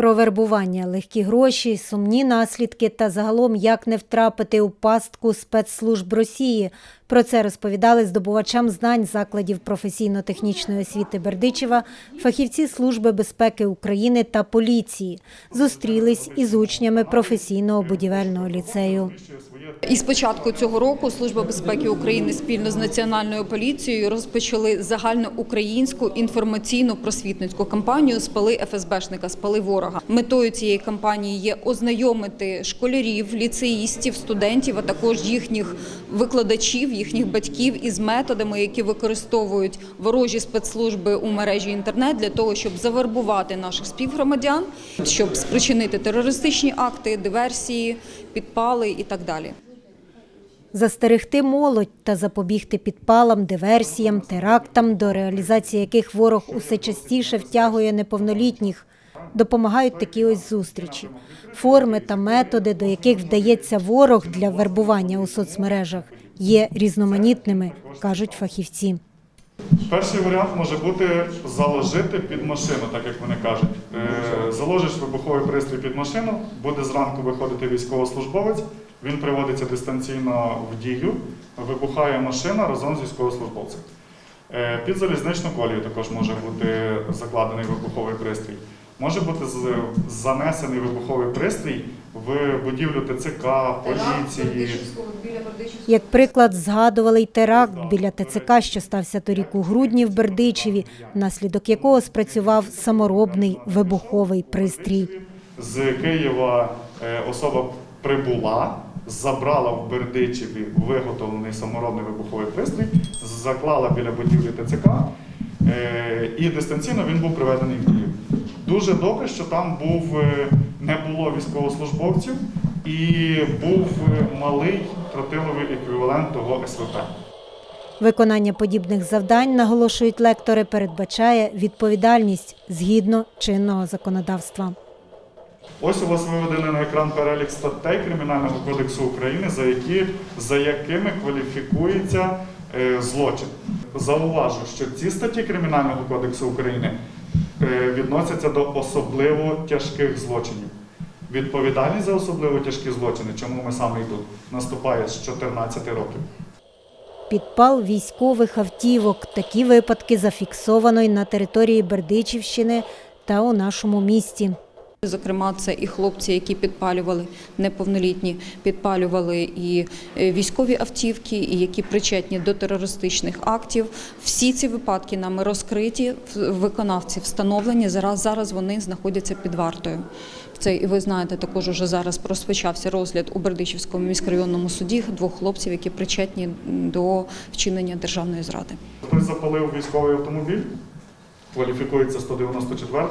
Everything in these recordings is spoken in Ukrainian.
Про вербування, легкі гроші, сумні наслідки та загалом як не втрапити у пастку спецслужб Росії. Про це розповідали здобувачам знань закладів професійно-технічної освіти Бердичева, фахівці Служби безпеки України та поліції. Зустрілись із учнями професійного будівельного ліцею. І з початку цього року Служба безпеки України спільно з національною поліцією розпочали загальноукраїнську інформаційну просвітницьку кампанію Спали ФСБшника, спали ворога. Метою цієї кампанії є ознайомити школярів, ліцеїстів, студентів, а також їхніх викладачів, їхніх батьків із методами, які використовують ворожі спецслужби у мережі інтернет для того, щоб завербувати наших співгромадян, щоб спричинити терористичні акти, диверсії, підпали і так далі. Застерегти молодь та запобігти підпалам, диверсіям, терактам, до реалізації яких ворог усе частіше втягує неповнолітніх. Допомагають такі ось зустрічі, форми та методи, до яких вдається ворог для вербування у соцмережах, є різноманітними, кажуть фахівці. Перший варіант може бути заложити під машину, так як вони кажуть. Е, Заложиш вибуховий пристрій під машину, буде зранку виходити військовослужбовець, він приводиться дистанційно в дію, вибухає машина разом з військовослужбовцем. Е, Під залізничну колію також може бути закладений вибуховий пристрій. Може бути занесений вибуховий пристрій в будівлю ТЦК, поліції. Як приклад, згадували й теракт біля ТЦК, що стався торік у грудні в Бердичеві, внаслідок якого спрацював саморобний вибуховий пристрій. З Києва е, особа прибула, забрала в Бердичеві виготовлений саморобний вибуховий пристрій, заклала біля будівлі ТЦК е, і дистанційно він був приведений в дію. Дуже добре, що там був, е, не було військовослужбовців і був е, малий тротиловий еквівалент того СВП. Виконання подібних завдань, наголошують лектори, передбачає відповідальність згідно чинного законодавства. Ось у вас виведений на екран перелік статей Кримінального кодексу України, за, які, за якими кваліфікується е, злочин. Зауважу, що ці статті Кримінального кодексу України відносяться до особливо тяжких злочинів. Відповідальність за особливо тяжкі злочини, чому ми саме йдуть, наступає з 14 років. Підпал військових автівок. Такі випадки зафіксовано й на території Бердичівщини та у нашому місті. Зокрема, це і хлопці, які підпалювали неповнолітні, підпалювали і е, військові автівки, і які причетні до терористичних актів. Всі ці випадки нами розкриті, виконавці встановлені. Зараз зараз вони знаходяться під вартою. Це і ви знаєте, також уже зараз розпочався розгляд у Бердичівському міськрайонному суді двох хлопців, які причетні до вчинення державної зради. Хтось запалив військовий автомобіль, кваліфікується 194,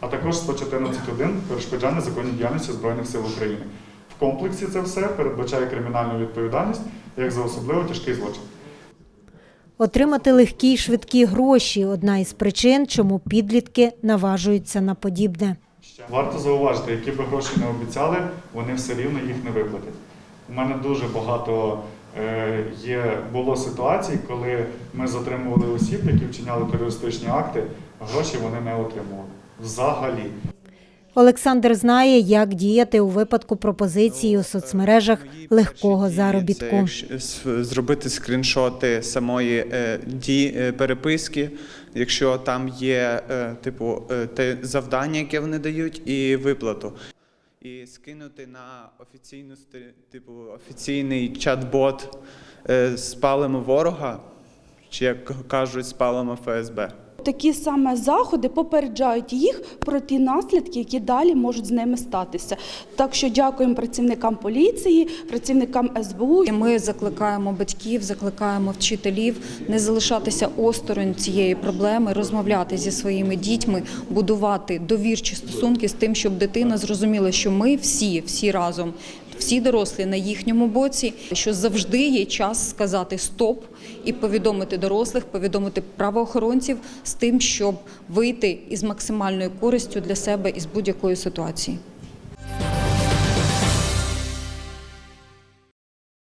а також 114.1 перешкоджання законній діяльності Збройних сил України. В комплексі це все передбачає кримінальну відповідальність як за особливо тяжкий злочин. Отримати легкі й швидкі гроші одна із причин, чому підлітки наважуються на подібне. Варто зауважити, які би гроші не обіцяли, вони все рівно їх не виплатять. У мене дуже багато е, є було ситуацій, коли ми затримували осіб, які вчиняли терористичні акти, гроші вони не отримували. Взагалі. Олександр знає, як діяти у випадку пропозиції у соцмережах легкого заробітку. зробити скріншоти самої е, е, переписки, якщо там є е, типу е, те завдання, яке вони дають, і виплату. І скинути на офіційну типу офіційний чат-бот е, спалимо ворога, чи як кажуть, спалимо ФСБ. Такі саме заходи попереджають їх про ті наслідки, які далі можуть з ними статися. Так що дякуємо працівникам поліції, працівникам СБУ. Ми закликаємо батьків, закликаємо вчителів не залишатися осторонь цієї проблеми, розмовляти зі своїми дітьми, будувати довірчі стосунки з тим, щоб дитина зрозуміла, що ми всі, всі разом. Всі дорослі на їхньому боці, що завжди є час сказати стоп і повідомити дорослих, повідомити правоохоронців з тим, щоб вийти із максимальною користю для себе із будь-якої ситуації.